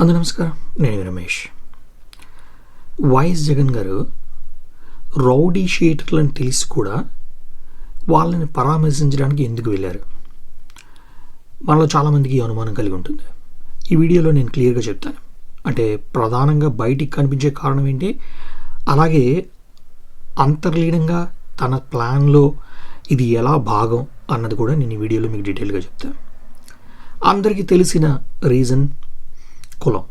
అందరూ నమస్కారం. నేను రమేష్. వైఎస్ జగన్ గారు రౌడీ షీటర్లను తెలిసి కూడా వాళ్ళని పరామర్శించడానికి ఎందుకు వెళ్ళారు? మనలో చాలామందికి అనుమానం కలిగి ఉంటుంది. ఈ వీడియోలో నేను క్లియర్గా చెప్తాను. అంటే ప్రధానంగా బయటికి కనిపించే కారణం ఏంటి? అలాగే అంతర్లీనంగా తన ప్లాన్లో ఇది ఎలా భాగం అన్నది కూడా నేను ఈ వీడియోలో మీకు డీటెయిల్గా చెప్తాను. అందరికీ తెలిసిన రీజన్ కులం.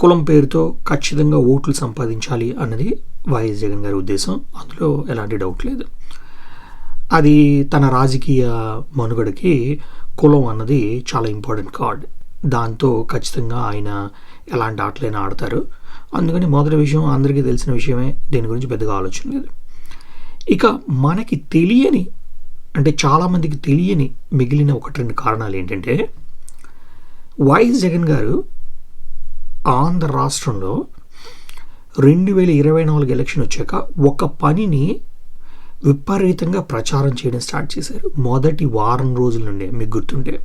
కులం పేరుతో ఖచ్చితంగా ఓట్లు సంపాదించాలి అన్నది వైఎస్ జగన్ గారి ఉద్దేశం. అందులో ఎలాంటి డౌట్ లేదు. అది తన రాజకీయ మనుగడకి కులం అన్నది చాలా ఇంపార్టెంట్ కార్డ్. దాంతో ఖచ్చితంగా ఆయన ఎలాంటి ఆటలైనా ఆడతారు. అందుకని మొదటి విషయం అందరికీ తెలిసిన విషయమే. దీని గురించి పెద్దగా ఆలోచన లేదు. ఇక మనకి తెలియని అంటే చాలామందికి తెలియని మిగిలిన ఒకటి రెండు కారణాలు ఏంటంటే వైఎస్ జగన్ గారు ఆంధ్ర రాష్ట్రంలో రెండు వేల ఇరవై నాలుగు ఎలక్షన్ వచ్చాక ఒక పనిని విపరీతంగా ప్రచారం చేయడం స్టార్ట్ చేశారు. మొదటి వారం రోజుల నుండే మీకు గుర్తుంటే.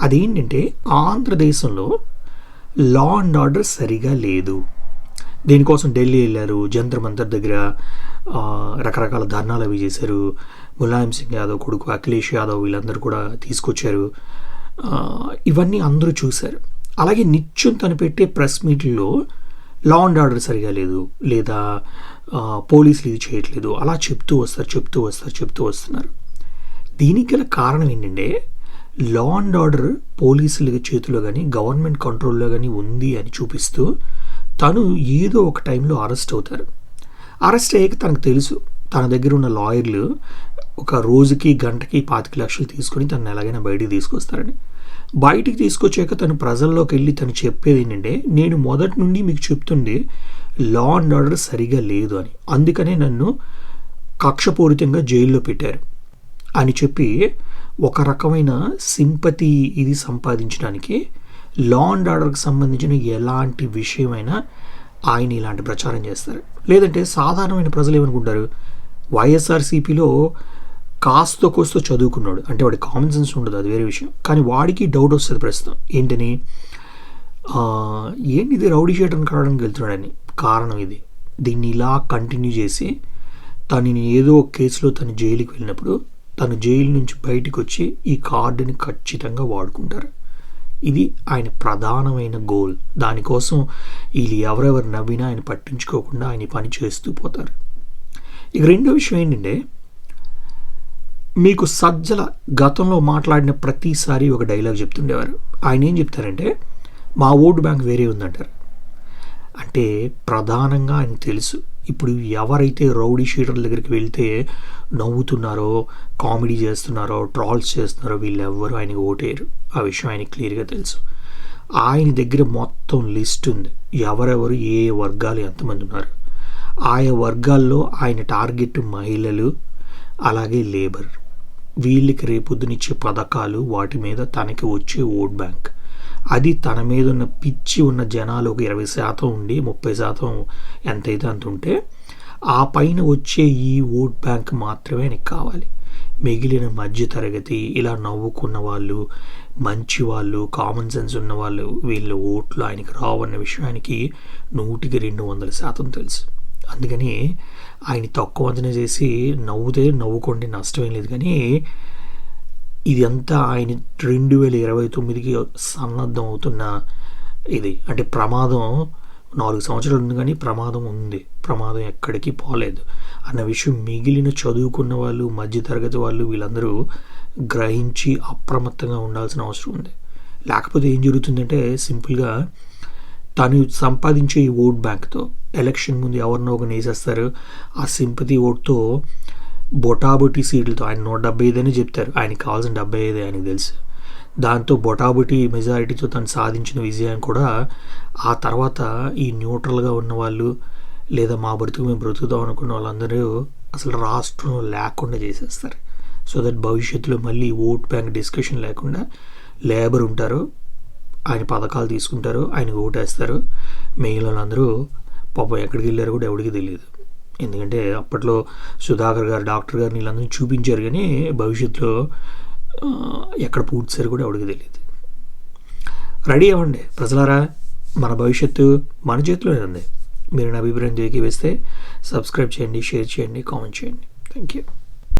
అదేంటంటే ఆంధ్రదేశంలో లా అండ్ ఆర్డర్ సరిగా లేదు. దీనికోసం ఢిల్లీ వెళ్ళారు. జంతర్ మంతర్ దగ్గర రకరకాల ధర్నాలు అవి చేశారు. ములాయం సింగ్ యాదవ్ కొడుకు అఖిలేష్ యాదవ్ వీళ్ళందరూ కూడా తీసుకొచ్చారు. ఇవన్నీ అందరూ చూశారు. అలాగే నిత్యం తను పెట్టే ప్రెస్ మీట్లో లా అండ్ ఆర్డర్ సరిగా లేదు. లేదా పోలీసులు ఇది చేయట్లేదు. అలా చెప్తూ వస్తారు చెప్తూ వస్తారు చెప్తూ వస్తున్నారు. దీనికి గల కారణం ఏంటంటే లా అండ్ ఆర్డర్ పోలీసుల చేతిలో కానీ గవర్నమెంట్ కంట్రోల్లో కానీ ఉంది అని చూపిస్తూ తను ఏదో ఒక టైంలో అరెస్ట్ అవుతారు. అరెస్ట్ అయ్యాక తనకు తెలుసు తన దగ్గర ఉన్న లాయర్లు ఒక రోజుకి గంటకి పాతిక లక్షలు తీసుకొని తను ఎలాగైనా బయటికి తీసుకొస్తారని. బయటికి తీసుకొచ్చాక తను ప్రజల్లోకి వెళ్ళి తను చెప్పేది ఏంటంటే నేను మొదటి నుండి మీకు చెప్తుండే లా అండ్ ఆర్డర్ సరిగా లేదు అని. అందుకనే నన్ను కక్షపూరితంగా జైల్లో పెట్టారు అని చెప్పి ఒక రకమైన సింపతి ఇది సంపాదించడానికి లా అండ్ ఆర్డర్కి సంబంధించిన ఎలాంటి విషయమైనా ఆయన ఇలాంటి ప్రచారం చేస్తారు. లేదంటే సాధారణమైన ప్రజలు ఏమనుకుంటారు? వైఎస్ఆర్సీపీలో కాస్తో కోస్తో చదువుకున్నాడు. అంటే వాడి కామన్ సెన్స్ ఉండదు అది వేరే విషయం. కానీ వాడికి డౌట్ వస్తుంది ప్రస్తుతం. ఏంటని? ఏంటి ఇది రౌడీ షీటర్ని కావడానికి వెళ్తున్నాడని కారణం ఇది. దీన్ని ఇలా కంటిన్యూ చేసి తనని ఏదో ఒక కేసులో తను జైలుకి వెళ్ళినప్పుడు తను జైలు నుంచి బయటకు వచ్చి ఈ కార్డుని ఖచ్చితంగా వాడుకుంటారు. ఇది ఆయన ప్రధానమైన గోల్ దానికోసం వీళ్ళు ఎవరెవరు నవ్వినా ఆయన పట్టించుకోకుండా ఆయన పని చేస్తూ పోతారు. ఇక రెండో విషయం ఏంటంటే మీకు సజ్జల గతంలో మాట్లాడిన ప్రతిసారి ఒక డైలాగ్ చెప్తుండేవారు. ఆయన ఏం చెప్తారంటే మా ఓటు బ్యాంక్ వేరే ఉందంటారు. అంటే ప్రధానంగా ఆయన తెలుసు. ఇప్పుడు ఎవరైతే రౌడీ షీటర్ల దగ్గరికి వెళ్తే నవ్వుతున్నారో కామెడీ చేస్తున్నారో ట్రాల్స్ చేస్తున్నారో వీళ్ళెవ్వరూ ఆయనకి ఓటేయరు. ఆ విషయం ఆయనకి క్లియర్గా తెలుసు. ఆయన దగ్గర మొత్తం లిస్ట్ ఉంది. ఎవరెవరు ఏ ఏ వర్గాలు ఎంతమంది ఉన్నారు. ఆయా వర్గాల్లో ఆయన టార్గెట్ మహిళలు అలాగే లేబర్. వీళ్ళకి రేపొద్దునిచ్చే పథకాలు వాటి మీద తనకి వచ్చే ఓట్ బ్యాంక్. అది తన మీద ఉన్న పిచ్చి ఉన్న జనాలు ఒక ఇరవై శాతం ఉండి ముప్పై శాతం ఎంతైతే అంత ఉంటే ఆ పైన వచ్చే ఈ ఓట్ బ్యాంక్ మాత్రమే ఆయనకి కావాలి. మిగిలిన మధ్యతరగతి ఇలా నవ్వుకున్న వాళ్ళు మంచి వాళ్ళు కామన్ సెన్స్ ఉన్న వాళ్ళు వీళ్ళ ఓట్లు ఆయనకి రావన్న విషయానికి నూటికి రెండు వందల శాతం తెలుసు. అందుకని ఆయన తక్కువ అంచనా చేసి నవ్వుతే నవ్వుకోండి నష్టం ఏం లేదు. కానీ ఇది అంతా ఆయన రెండు వేల ఇరవై తొమ్మిదికి సన్నద్ధం అవుతున్న ఇది. అంటే ప్రమాదం నాలుగు సంవత్సరాలు ఉంది కానీ ప్రమాదం ఉంది. ప్రమాదం ఎక్కడికి పోలేదు. అన్న విషయం మిగిలిన చదువుకున్న వాళ్ళు మధ్యతరగతి వాళ్ళు వీళ్ళందరూ గ్రహించి అప్రమత్తంగా ఉండాల్సిన అవసరం ఉంది. లేకపోతే ఏం జరుగుతుందంటే సింపుల్గా తను సంపాదించే ఈ ఓట్ బ్యాంక్తో ఎలక్షన్ ముందు ఎవరినో ఒకరిని వేసేస్తారు. ఆ సింపతి ఓట్తో బొటాబొటి సీట్లతో ఆయన నూట డెబ్బై ఐదు అని చెప్తారు. ఆయనకి కావాల్సిన డెబ్బై ఐదు ఆయనకు తెలుసు. దాంతో బొటాబొటి మెజారిటీతో తను సాధించిన విజయం కూడా ఆ తర్వాత ఈ న్యూట్రల్గా ఉన్న వాళ్ళు లేదా మా బ్రతుకు మేము బ్రతుకుదాం అనుకున్న వాళ్ళందరూ అసలు రాష్ట్రం లేకుండా చేసేస్తారు. సో దట్ భవిష్యత్తులో మళ్ళీ ఓట్ బ్యాంక్ డిస్కషన్ లేకుండా లేబర్ ఉంటారు. ఆయన పథకాలు తీసుకుంటారు ఆయనకు ఓటేస్తారు. మిగిలిన వాళ్ళందరూ పాపం ఎక్కడికి వెళ్ళారు కూడా ఎవరికి తెలియదు. ఎందుకంటే అప్పట్లో సుధాకర్ గారు డాక్టర్ గారు వీళ్ళందరినీ చూపించారు కానీ భవిష్యత్తులో ఎక్కడ పూడ్చారు కూడా ఎవరికి తెలియదు. రెడీ అవ్వండి. ప్రజలారా మన భవిష్యత్తు మన చేతిలోనే ఉంది. మీరు నా అభిప్రాయం వేస్తే సబ్స్క్రైబ్ చేయండి షేర్ చేయండి కామెంట్ చేయండి. Thank you